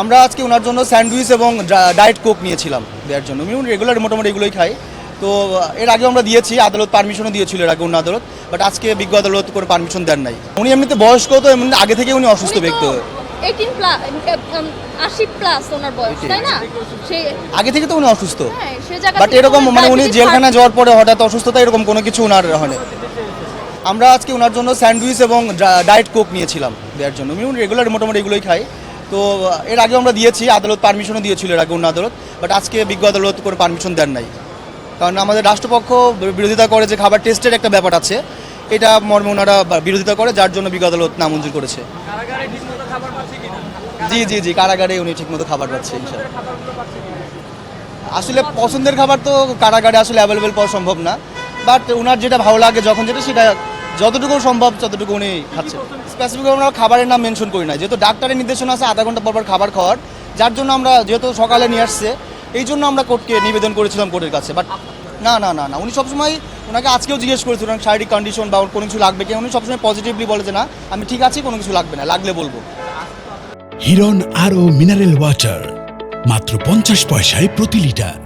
আমরা আজকে ওনার জন্য স্যান্ডউইচ এবং ডায়েট কোক নিয়েছিলাম দেওয়ার জন্য। উনি রেগুলার মোটামুটি এগুলোই খাই তো এর আগে আমরা দিয়েছি আদালত পারমিশনও দিয়েছিল এর আগে অন্য আদালত বাট আজকে বিজ্ঞ আদালত করে পারমিশন দেন নাই। উনি এমনিতে বয়স্ক তো এমনি আগে থেকে উনি অসুস্থ ব্যক্তি। এইটিন প্লাস আশি প্লাস ওনার বয়স তাই না? সে আগে থেকে তো উনি অসুস্থ। হ্যাঁ সে জায়গা বাট এরকম মানে উনি জেলখানা যাওয়ার পরে হঠাৎ অসুস্থতা এরকম কোনো কিছু ওনার হয়নি আমরা আজকে ওনার জন্য স্যান্ডউইচ এবং ডায়েট কোক নিয়েছিলাম দেওয়ার জন্য। উনি রেগুলার মোটামুটি এগুলোই খাই তো এর আগে আমরা দিয়েছি আদালত পারমিশনও দিয়েছিল এর আগে অন্য আদালত বাট আজকে বিজ্ঞ আদালত করে পারমিশন দেন নাই। কারণ আমাদের রাষ্ট্রপক্ষ বিরোধিতা করে যে খাবার টেস্টের একটা ব্যাপার আছে এটা মর্মে ওনারা বিরোধিতা করে যার জন্য বিজ্ঞ আদালত নামঞ্জুর করেছে। কিনা? জি জি জি কারাগারে উনি ঠিকমতো খাবার পাচ্ছে আসলে পছন্দের খাবার তো কারাগারে আসলে অ্যাভেলেবেল পাওয়া সম্ভব না বাট ওনার যেটা ভালো লাগে যখন যেটা সেটা যতটুকু সম্ভব ততটুকু উনি খাচ্ছেন। স্পেসিফিক আমরা খাবারের নাম মেনশন করি না। যেহেতু ডাক্তারের নির্দেশনা আছে আধা ঘণ্টা পর পর খাবার খাওয়ার যার জন্য আমরা যেহেতু সকালে নিয়ে আসছে এই জন্য আমরা কোর্টকে নিবেদন করেছিলাম কোর্টের কাছে। বাট না না না না উনি সবসময় ওনাকে আজকেও জিজ্ঞেস করেছিল ওনার শারীরিক কন্ডিশন বা ওর কোনো কিছু লাগবে কি? উনি সবসময় পজিটিভলি বলে যে না আমি ঠিক আছি কোনো কিছু লাগবে না লাগলে বলব। হিরন আরও মিনারেল ওয়াটার মাত্র পঞ্চাশ পয়সায় প্রতি লিটার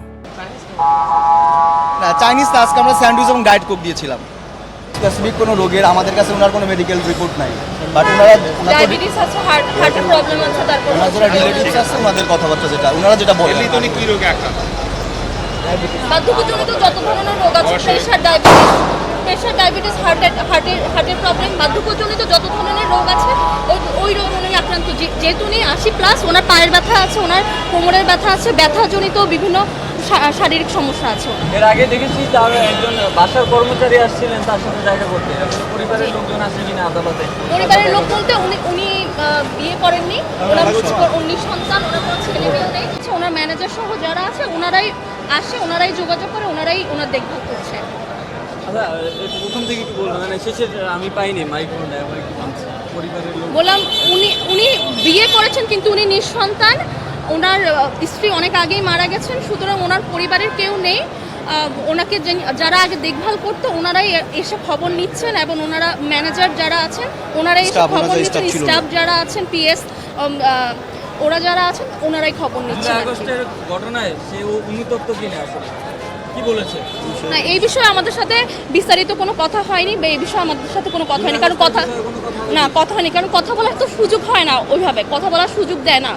না চাইনিজ আজকে আমরা স্যান্ডউইচ এবং ডায়েট কোক দিয়েছিলাম। স্পেসিফিক কোনো রোগের আমাদের কাছে ওনার কোনো মেডিকেল রিপোর্ট নাই। বাট ওনারা ডায়াবেটিস আছে হার্ট হার্টের প্রবলেম আছে তারপর ওনার যারা রিলেটিভস আছে ওনাদের কথাবার্তা যেটা ওনারা যেটা বলেন কি রোগে আক্রান্ত? বার্ধক্যজনিত যত ধরনের রোগ আছে প্রেশার ডায়াবেটিস প্রেশার ডায়াবেটিস হার্টের হার্টের হার্টের প্রবলেম বার্ধক্যজনিত যত ধরনের রোগ আছে ওই ওই রোগেই আক্রান্ত। যে- যেহেতু উনি আশি প্লাস ওনার পায়ের ব্যথা আছে ওনার কোমরের ব্যথা আছে ব্যথাজনিত বিভিন্ন শারীরিক সমস্যা আছে এর আগে দেখেছি তার একজন বাসার কর্মচারী আসছিলেন তার সাথে দেখা করতে। পরিবারের লোকজন আছে কিনা আদালতে? পরিবারের লোক বলতে উনি উনি বিয়ে করেননি। ওনার উনি সন্তান ওনার কোনো ছেলে মেয়ে নেই। হচ্ছে ওনার ম্যানেজার সহ যারা আছে ওনারাই আসে ওনারাই যোগাযোগ করে ওনারাই ওনার দেখভাল করছে। আচ্ছা প্রথম থেকে কি বলব মানে শেষের আমি পাইনি মাইক্রোফোনটা পরিবারের লোক বললাম উনি উনি বিয়ে করেছেন কিন্তু উনি নিঃসন্তান। ওনার স্ত্রী অনেক আগেই মারা গেছেন সুতরাং ওনার পরিবারের কেউ নেই। ওনাকে যারা আগে দেখভাল করতো ওনারাই এসে খবর নিচ্ছেন এবং ওনারা ম্যানেজার যারা আছেন ওনারাই এসে খবর নিচ্ছেন। স্টাফ যারা আছেন পিএস ওরা যারা আছেন ওনারাই খবর নিচ্ছেন আগস্টের ঘটনায় সে ও- উনি আসলে? না এই বিষয়ে আমাদের সাথে বিস্তারিত কোনো কথা হয়নি বা এই বিষয়ে আমাদের সাথে কোনো কথা হয়নি কারণ কথা না কথা হয়নি কারণ কথা বলার তো সুযোগ হয় না ওইভাবে। কথা বলার সুযোগ দেয় না।